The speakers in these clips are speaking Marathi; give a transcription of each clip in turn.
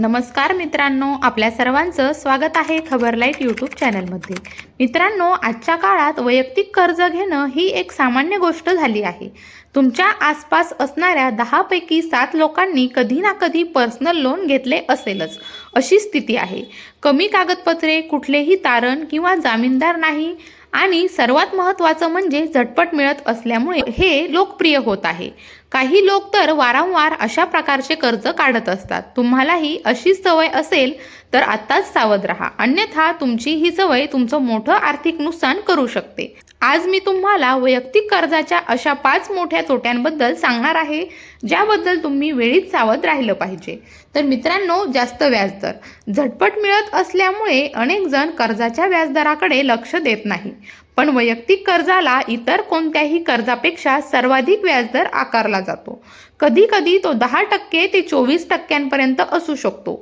नमस्कार मित्रांनो आपल्या सर्वांचं स्वागत आहे खबरलाईट यूट्यूब चॅनलमध्ये. मित्रांनो आजच्या काळात वैयक्तिक कर्ज घेणं ही एक सामान्य गोष्ट झाली आहे. तुमच्या आसपास असणाऱ्या दहापैकी सात लोकांनी कधी ना कधी पर्सनल लोन घेतले असेलच अशी स्थिती आहे. कमी कागदपत्रे कुठलेही तारण किंवा जामीनदार नाही आणि सर्वात महत्त्वाचं म्हणजे झटपट मिळत असल्यामुळे हे लोकप्रिय होत आहे. काही लोक तर वारंवार अशा प्रकारचे कर्ज काढत असतात. तुम्हालाही अशी सवय असेल तर आत्ताच सावध राहा. अन्यथा तुमची ही सवय तुमचं मोठं आर्थिक नुकसान करू शकते. आज मी तुम्हाला वैयक्तिक कर्जाच्या अशा पाच मोठ्या तोट्यांबद्दल सांगणार आहे ज्याबद्दल तुम्ही वेळीच सावध राहिलं पाहिजे. तर मित्रांनो जास्त व्याजदर झटपट मिळत असल्यामुळे अनेक जण कर्जाच्या व्याजदराकडे लक्ष देत नाही. पण वैयक्तिक कर्जाला इतर कोणत्याही कर्जापेक्षा सर्वाधिक व्याजदर आकारला जातो. कधी कधी तो दहा टक्के ते चोवीस टक्क्यांपर्यंत असू शकतो.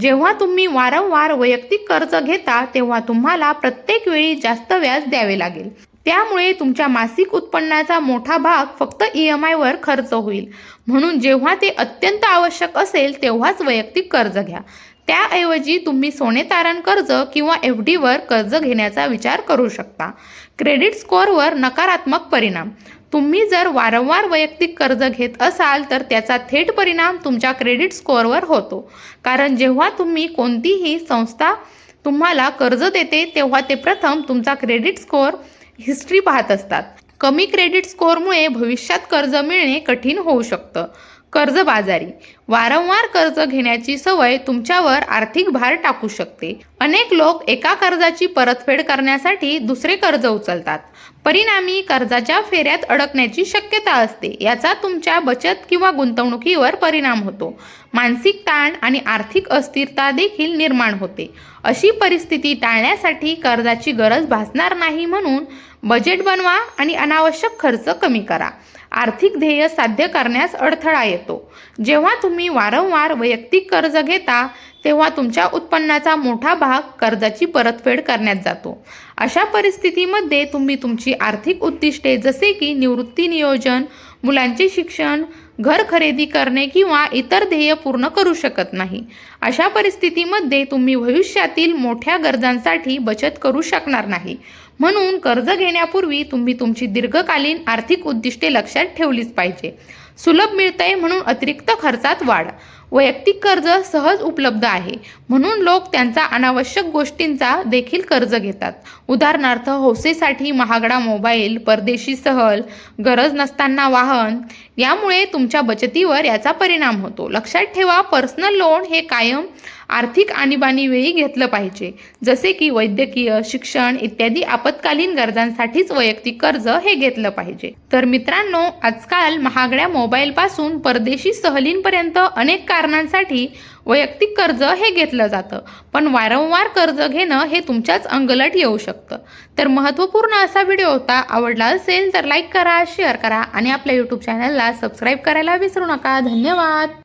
जेव्हा तुम्ही वारंवार वैयक्तिक कर्ज घेता तेव्हा तुम्हाला प्रत्येक वेळी जास्त व्याज द्यावे लागेल. त्यामुळे तुमच्या मासिक उत्पन्नाचा मोठा भाग फक्त ई एम आयवर खर्च होईल. म्हणून जेव्हा ते अत्यंत आवश्यक असेल तेव्हाच वैयक्तिक कर्ज घ्या. त्याऐवजी तुम्ही सोने तारण कर्ज किंवा एफ डीवर कर्ज घेण्याचा विचार करू शकता. क्रेडिट स्कोअरवर नकारात्मक परिणाम. तुम्ही जर वारंवार वैयक्तिक कर्ज घेत असाल तर त्याचा थेट परिणाम तुमच्या क्रेडिट स्कोअरवर होतो. कारण जेव्हा तुम्ही कोणतीही संस्था तुम्हाला कर्ज देते तेव्हा ते प्रथम तुमचा क्रेडिट स्कोअर हिस्ट्री पाहत असतात. कमी क्रेडिट स्कोअरमुळे भविष्यात कर्ज मिळणे कठीण होऊ शकतं. कर्जबाजारी. वारंवार कर्ज घेण्याची सवय तुमच्यावर आर्थिक भार टाकू शकते. अनेक लोक एका कर्जाची परतफेड करण्यासाठी दुसरे कर्ज उचलतात. परिणामी कर्जाच्या फेऱ्यात अडकण्याची शक्यता असते. याचा तुमच्या बचत किंवा गुंतवणुकीवर परिणाम होतो. मानसिक ताण आणि आर्थिक अस्थिरता देखील निर्माण होते. अशी परिस्थिती टाळण्यासाठी कर्जाची गरज भासणार नाही म्हणून बजेट बनवा आणि अनावश्यक खर्च कमी करा. आर्थिक ध्येय साध्य करण्यास अडथळा येतो. जेव्हा तुम्ही वारंवार वैयक्तिक कर्ज घेता तेव्हा तुमच्या उत्पन्नाचा मोठा भाग कर्जाची परतफेड करण्यात जातो. अशा परिस्थितीमध्ये तुम्ही तुमची आर्थिक उद्दिष्टे जसे की निवृत्ती नियोजन मुलांचे शिक्षण घर खरेदी करणे किंवा इतर ध्येय पूर्ण करू शकत नाही. अशा परिस्थितीमध्ये तुम्ही भविष्यातील मोठ्या गरजांसाठी बचत करू शकणार नाही. म्हणून कर्ज घेण्यापूर्वी तुम्ही तुमची दीर्घकालीन आर्थिक उद्दिष्टे लक्षात ठेवलीच पाहिजे. सुलभ मिळतंय म्हणून अतिरिक्त खर्चात वाढ. वैयक्तिक कर्ज सहज उपलब्ध आहे. म्हणून लोक त्यांचा अनावश्यक गोष्टींचा देखील कर्ज घेतात. उदाहरणार्थ हौसेसाठी महागडा मोबाईल परदेशी सहल गरज नसताना वाहन यामुळे तुमच्या बचतीवर याचा परिणाम होतो. लक्षात ठेवा पर्सनल लोन हे कायम आर्थिक आणीबाणी वेळी घेतलं पाहिजे. जसे की वैद्यकीय शिक्षण इत्यादी आपत्कालीन गरजांसाठीच वैयक्तिक कर्ज हे घेतलं पाहिजे. तर मित्रांनो आजकाल महागड्या मोबाईलपासून परदेशी सहलींपर्यंत अनेक कारणांसाठी वैयक्तिक कर्ज हे घेतलं जातं. पण वारंवार कर्ज घेणं हे तुमच्याच अंगलट येऊ शकतं. तर महत्त्वपूर्ण असा व्हिडिओ होता आवडला असेल तर लाईक करा शेअर करा आणि आपल्या यूट्यूब चॅनलला सबस्क्राईब करायला विसरू नका. धन्यवाद!